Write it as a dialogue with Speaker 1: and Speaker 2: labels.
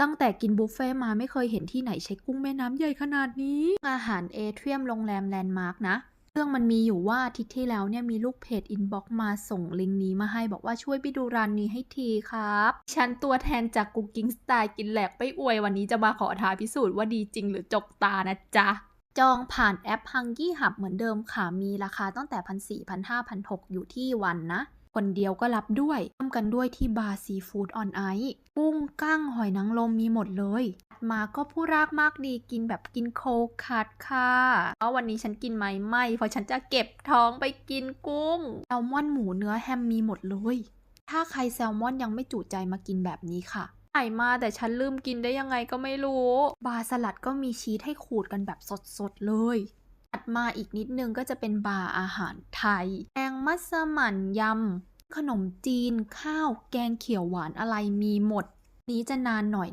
Speaker 1: ตั้งแต่กินบุฟเฟ่ต์มาไม่เคยเห็นที่ไหนใช้กุ้งแม่น้ำใหญ่ขนาดนี้ อาหารเอเทียมโรงแรมแลนด์มาร์กนะเรื่องมันมีอยู่ว่าทิตย์ที่แล้วเนี่ยมีลูกเพจอินบ็อกมาส่งลิงก์นี้มาให้บอกว่าช่วยไปดูร้านนี้ให้ทีครับ ฉันตัวแทนจากกุ๊กกิ้งสไตล์กินแหลกไปอวยวันนี้จะมาขอท้าพิสูจน์ว่าดีจริงหรือจกตานะจ๊ะ จองผ่านแอป Hungry Hub เหมือนเดิมค่ะ มีราคาตั้งแต่พันสี่พันห้าพันหกอยู่ที่วันนะ คนเดียวก็รับด้วยร่วมกันด้วยที่บาร์ซีฟู้ดออนไอซ์กุ้งกั้งหอยนางรมมีหมดเลยถัดมาก็ผู้รากมากดีกินแบบกินโคคัดค่ะเพราะวันนี้ฉันกินไหมไม่เพราะฉันจะเก็บท้องไปกินกุ้งแซลมอนหมูเนื้อแฮมมีหมดเลย ถ้าใครแซลมอนยังไม่จุใจมากินแบบนี้ค่ะไข่มาแต่ฉันลืมกินได้ยังไงก็ไม่รู้ บาร์สลัดก็มีชีสให้ขูดกันแบบสดๆเลยถัดมาอีกนิดนึงก็จะเป็นบาร์อาหารไทยแกง มัสมั่นยำ ขนมจีน ข้าว แกงเขียวหวานอะไรมีหมด นี้จะนานหน่อย